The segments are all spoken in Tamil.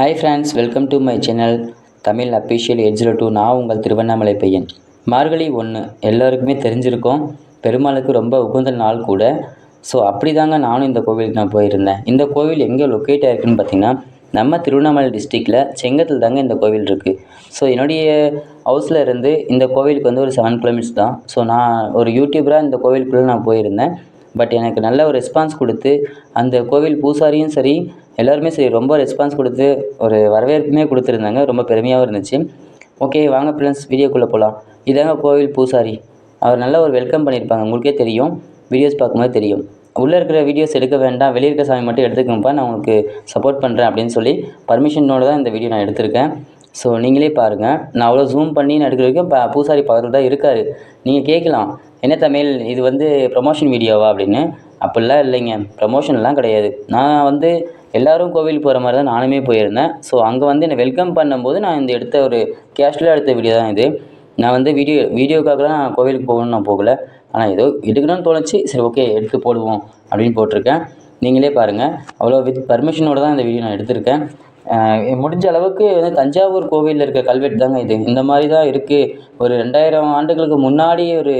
Hi friends welcome to my channel Tamil official eight zero two நான் உங்கள் திருவண்ணாமலை பையன். மார்கழி ஒன்று எல்லாருக்குமே தெரிஞ்சிருக்கும். பெருமாளுக்கு ரொம்ப உகந்த நாள் கூட. ஸோ அப்படி தாங்க நானும் இந்த கோவிலுக்கு நான் போயிருந்தேன். இந்த கோவில் எங்கே லொக்கேட் ஆகிருக்குன்னு பார்த்தீங்கன்னா நம்ம திருவண்ணாமலை டிஸ்ட்ரிக்டில் செங்கத்தில் தாங்க இந்த கோவில் இருக்குது ஸோ என்னுடைய ஹவுஸில் இருந்து இந்த கோவிலுக்கு வந்து ஒரு செவன் கிலோமீட்டர்ஸ் தான். ஸோ நான் ஒரு யூடியூபராக இந்த கோவிலுக்குள்ளே நான் போயிருந்தேன். பட் எனக்கு நல்ல ஒரு ரெஸ்பான்ஸ் கொடுத்து அந்த கோவில் பூசாரியும் சரி எல்லாருமே சரி ரொம்ப ரெஸ்பான்ஸ் கொடுத்து ஒரு வரவேற்புமே கொடுத்துருந்தாங்க. ரொம்ப பெருமையாகவும் இருந்துச்சு. ஓகே வாங்க ஃப்ரெண்ட்ஸ் வீடியோக்குள்ளே போகலாம் இதாங்க கோவில் பூசாரி. அவர் நல்ல ஒரு வெல்கம் பண்ணியிருப்பாங்க. உங்களுக்கே தெரியும். வீடியோஸ் பார்க்கும்போது தெரியும். உள்ளே இருக்கிற வீடியோஸ் எடுக்க வேண்டாம். வெளியே இருக்க சாமி மட்டும் எடுத்துக்கோங்கப்பா. நான் உங்களுக்கு சப்போர்ட் பண்ணுறேன் அப்படின்னு சொல்லி பர்மிஷனோட தான் இந்த வீடியோ நான் எடுத்திருக்கேன். ஸோ நீங்களே பாருங்கள் நான் அவ்வளோ ஜூம் பண்ணி நான் எடுக்கிற வரைக்கும் ப பூசாரி பக்கத்தில் தான் இருக்கார். நீங்கள் கேட்கலாம் என்ன தமிழ் இது வந்து ப்ரமோஷன் வீடியோவா அப்படின்னு? அப்படிலாம் இல்லைங்க. ப்ரமோஷன்லாம் கிடையாது. நான் வந்து எல்லாரும் கோவில் போகிற மாதிரி தான் நானுமே போயிருந்தேன். ஸோ அங்கே வந்து என்னை வெல்கம் பண்ணும்போது நான் இந்த எடுத்த ஒரு கேஷுவலாக எடுத்த வீடியோ தான் இது. நான் வந்து வீடியோ வீடியோக்காகலாம் நான் கோவிலுக்கு போகணும்னு நான் போகல. ஆனால் ஏதோ எடுக்கணும்னு தோணுச்சு. சரி ஓகே எடுத்து போடுவோம் அப்படின்னு போட்டிருக்கேன். நீங்களே பாருங்கள் அவ்வளோ வித் பர்மிஷனோட தான் இந்த வீடியோ நான் எடுத்திருக்கேன். முடிஞ்ச அளவுக்கு வந்து தஞ்சாவூர் கோவிலில் இருக்க கல்வெட்டு தாங்க இது. இந்த மாதிரி தான் இருக்குது ஒரு ரெண்டாயிரம் ஆண்டுகளுக்கு முன்னாடி ஒரு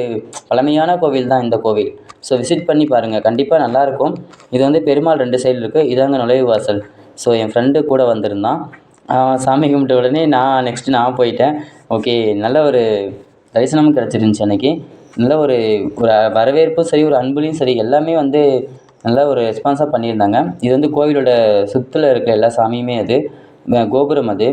பழமையான கோவில் தான் இந்த கோவில். ஸோ விசிட் பண்ணி பாருங்கள் கண்டிப்பாக நல்லாயிருக்கும் இது வந்து பெருமாள் ரெண்டு சைடில் இருக்குது இதாங்க நுழைவு வாசல். ஸோ என் ஃப்ரெண்டு கூட வந்திருந்தான். சாமி கும்பிட்ட உடனே நான் நெக்ஸ்ட்டு நான் போயிட்டேன். ஓகே நல்ல ஒரு தரிசனமும் கிடச்சிருந்துச்சி அன்னைக்கு. நல்ல ஒரு ஒரு வரவேற்பும் சரி ஒரு அன்புலையும் சரி எல்லாமே வந்து நல்ல ஒரு ரெஸ்பான்ஸாக பண்ணியிருந்தாங்க. இது வந்து கோவிலோட சுற்றில் இருக்கிற எல்லா சாமியுமே அது. கோபுரம் அது.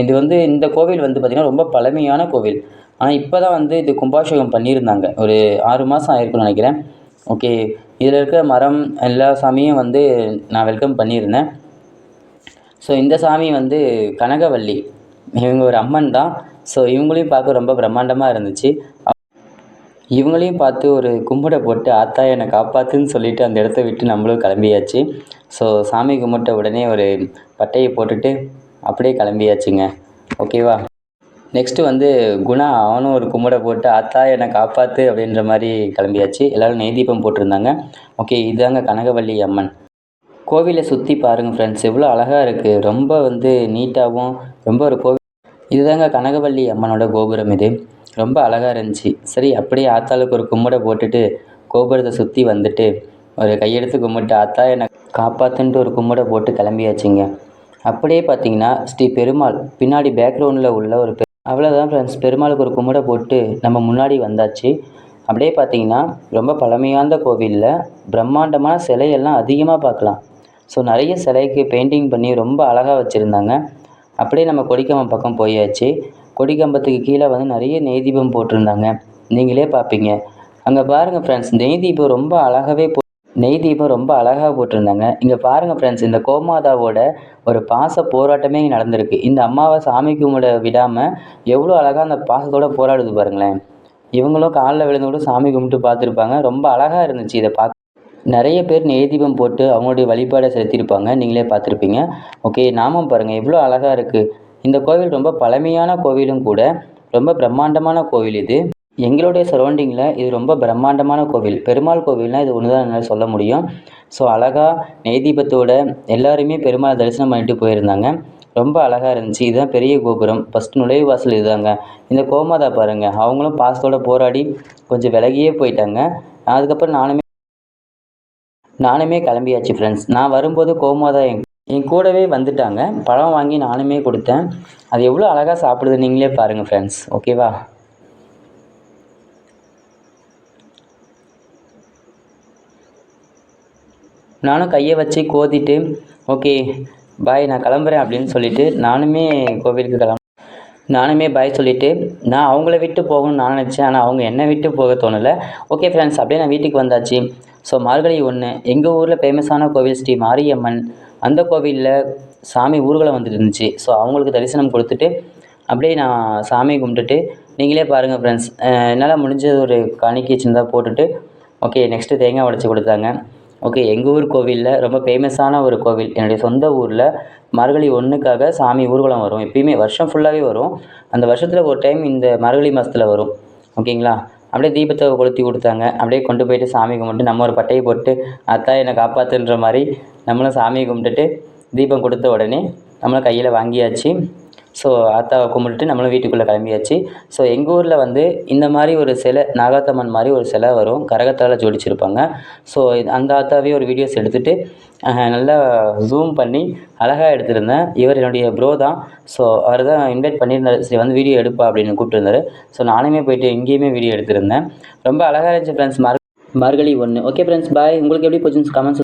இது வந்து இந்த கோவில் வந்து பார்த்திங்கன்னா ரொம்ப பழமையான கோவில். ஆனால் இப்போ தான் வந்து இது கும்பாபிஷேகம் பண்ணியிருந்தாங்க. ஒரு ஆறு மாதம் ஆயிருக்கும்னு நினைக்கிறேன். ஓகே இதில் இருக்கிற மரம் எல்லா சாமியும் வந்து நான் வெல்கம் பண்ணியிருந்தேன். ஸோ இந்த சாமி வந்து கனகவள்ளி இவங்க ஒரு அம்மன் தான். ஸோ இவங்களையும் பார்க்க ரொம்ப பிரம்மாண்டமாக இருந்துச்சு. இவங்களையும் பார்த்து ஒரு கும்பிட போட்டு ஆத்தா என்னை காப்பாற்றுன்னு சொல்லிட்டு அந்த இடத்த விட்டு நம்மளும் கிளம்பியாச்சு ஸோ சாமி கும்பிட்ட உடனே ஒரு பட்டையை போட்டுட்டு அப்படியே கிளம்பியாச்சுங்க. ஓகேவா நெக்ஸ்ட்டு வந்து குணா அவனும் ஒரு கும்பிட போட்டு ஆத்தா என்னை காப்பாற்று அப்படின்ற மாதிரி கிளம்பியாச்சு. எல்லோரும் நெய் தீபம் போட்டிருந்தாங்க. ஓகே இதுதாங்க கனகவள்ளி அம்மன். கோவிலை சுற்றி பாருங்கள் ஃப்ரெண்ட்ஸ் எவ்வளோ அழகாக இருக்குது ரொம்ப வந்து நீட்டாகவும் ரொம்ப ஒரு கோவில் இதுதாங்க கனகவள்ளி அம்மனோட கோபுரம் இது. ரொம்ப அழகாக இருந்துச்சு. சரி அப்படியே ஆத்தாளுக்கு ஒரு கும்பிட போட்டுட்டு கோபுரத்தை சுற்றி வந்துட்டு ஒரு கையெடுத்து கும்பிட்டு ஆத்தா என்னை காப்பாற்றுன்ட்டு ஒரு கும்பிட போட்டு கிளம்பியாச்சுங்க. அப்படியே பார்த்தீங்கன்னா ஸ்ரீ பெருமாள் பின்னாடி பேக்ரவுண்டில் உள்ள ஒரு பெ அவ்வளோதான் ஃப்ரெண்ட்ஸ் பெருமாளுக்கு ஒரு கும்பிட போட்டு நம்ம முன்னாடி வந்தாச்சு. அப்படியே பார்த்தீங்கன்னா ரொம்ப பழமையான கோவிலில் பிரம்மாண்டமான சிலையெல்லாம் அதிகமாக பார்க்கலாம். ஸோ நிறைய சிலைக்கு பெயிண்டிங் பண்ணி ரொம்ப அழகாக வச்சுருந்தாங்க. அப்படியே நம்ம கொடிக்கம்பம் பக்கம் போயாச்சு. கொடிகம்பத்துக்கு கீழே வந்து நிறைய நெய் தீபம் போட்டிருந்தாங்க. நீங்களே பார்ப்பீங்க. அங்கே பாருங்கள் ஃப்ரெண்ட்ஸ் நெய் தீபம் ரொம்ப அழகாகவே போ நெய் தீபம் ரொம்ப அழகாக போட்டிருந்தாங்க. இங்கே பாருங்கள் ஃப்ரெண்ட்ஸ் இந்த கோமாதாவோட ஒரு பாச போராட்டமே இங்கே நடந்திருக்கு. இந்த அம்மாவை சாமி கும்பிட விடாமல் எவ்வளோ அழகாக அந்த பாசத்தோட போராடுது பாருங்களேன். இவங்களும் காலில் விழுந்து கூட சாமி கும்பிட்டு பார்த்துருப்பாங்க. ரொம்ப அழகாக இருந்துச்சு இதை பார்க்க. நிறைய பேர் நெய் தீபம் போட்டு அவங்களுடைய வழிபாடை செலுத்தியிருப்பாங்க. நீங்களே பார்த்துருப்பீங்க. ஓகே நாமம் பாருங்கள் எவ்வளோ அழகாக இருக்குது இந்த கோவில் ரொம்ப பழமையான கோவிலும் கூட ரொம்ப பிரம்மாண்டமான கோவில் இது. எங்களுடைய சரௌண்டிங்கில் இது ரொம்ப பிரம்மாண்டமான கோவில். பெருமாள் கோவில்னால் இது ஒன்று தான் என்னால் சொல்ல முடியும். ஸோ அழகாக நெய்தீபத்தோட எல்லாருமே பெருமாள் தரிசனம் பண்ணிட்டு போயிருந்தாங்க. ரொம்ப அழகாக இருந்துச்சு. இதுதான் பெரிய கோபுரம். ஃபஸ்ட் நுழைவு வாசல் இதுதாங்க. இந்த கோமாதா பாருங்கள் அவங்களும் பாசத்தோட போராடி கொஞ்சம் விலகியே போயிட்டாங்க. அதுக்கப்புறம் நானுமே நானுமே கிளம்பியாச்சு ஃப்ரெண்ட்ஸ் நான் வரும்போது கோமாதா எங் என் கூடவே வந்துட்டாங்க. பழம் வாங்கி நானுமே கொடுத்தேன். அது எவ்வளோ அழகாக சாப்பிடுது நீங்களே பாருங்கள் ஃப்ரெண்ட்ஸ் ஓகேவா நானும் கையை வச்சு கோதிட்டு ஓகே பாய் நான் கிளம்புறேன் அப்படின்னு சொல்லிட்டு நானுமே கோவிலுக்கு கிளம்ப நானுமே பாய் சொல்லிவிட்டு நான் அவங்கள விட்டு போகணும்னு நான் நினச்சேன். ஆனால் அவங்க என்னை விட்டு போக தோணலை. ஓகே ஃப்ரெண்ட்ஸ் அப்படியே நான் வீட்டுக்கு வந்தாச்சு. ஸோ மார்கழி ஒன்று எங்கள் ஊரில் ஃபேமஸான கோவில் ஸ்ரீ மாரியம்மன். அந்த கோவிலில் சாமி ஊர்வலம் வந்துட்டு இருந்துச்சு. ஸோ அவங்களுக்கு தரிசனம் கொடுத்துட்டு அப்படியே நான் சாமி கும்பிட்டுட்டு நீங்களே பாருங்கள் ஃப்ரெண்ட்ஸ் என்னால் முடிஞ்சது ஒரு காணிக்கை சின்னதாக போட்டுட்டு ஓகே நெக்ஸ்ட்டு தேங்காய் உடச்சி கொடுத்தாங்க. ஓகே எங்கள் ஊர் கோவிலில் ரொம்ப ஃபேமஸான ஒரு கோவில். என்னுடைய சொந்த ஊரில் மார்கழி ஒன்றுக்காக சாமி ஊர்வலம் வரும். எப்பயுமே வருஷம் ஃபுல்லாகவே வரும். அந்த வருஷத்தில் ஒரு டைம் இந்த மார்கழி மாதத்தில் வரும். ஓகேங்களா அப்படியே தீபத்தை கொளுத்தி கொடுத்தாங்க. அப்படியே கொண்டு போயிட்டு சாமி கும்பிட்டு நம்ம ஒரு பட்டையை போட்டு அத்தா என்னை காப்பாற்றுன்ற மாதிரி நம்மளும் சாமியை கும்பிட்டுட்டு தீபம் கொடுத்த உடனே நம்மளும் கையில் வாங்கியாச்சு. ஸோ ஆத்தாவை கும்பிட்டுட்டு நம்மளும் வீட்டுக்குள்ளே கிளம்பியாச்சு. ஸோ எங்கள் ஊரில் வந்து இந்த மாதிரி ஒரு சிலை நாகாத்தம்மன் மாதிரி ஒரு சிலை வரும். கரகத்தால் ஜோடிச்சிருப்பாங்க. ஸோ அந்த ஆத்தாவே ஒரு வீடியோஸ் எடுத்துகிட்டு நல்லா ஜூம் பண்ணி அழகாக எடுத்திருந்தேன். இவர் என்னுடைய ப்ரோ தான். ஸோ அவர் தான் இன்வைட் பண்ணியிருந்தார். சரி வந்து வீடியோ எடுப்பா அப்படின்னு கூப்பிட்டுருந்தாரு. ஸோ நானுமே போயிட்டு இங்கேயுமே வீடியோ எடுத்திருந்தேன். ரொம்ப அழகாக இருந்துச்சு ஃப்ரெண்ட்ஸ் மார்கழி ஒன்று ஓகே ஃப்ரெண்ட்ஸ் பாய் உங்களுக்கு எப்படி போச்சுன்னு கமெண்ட்ஸ்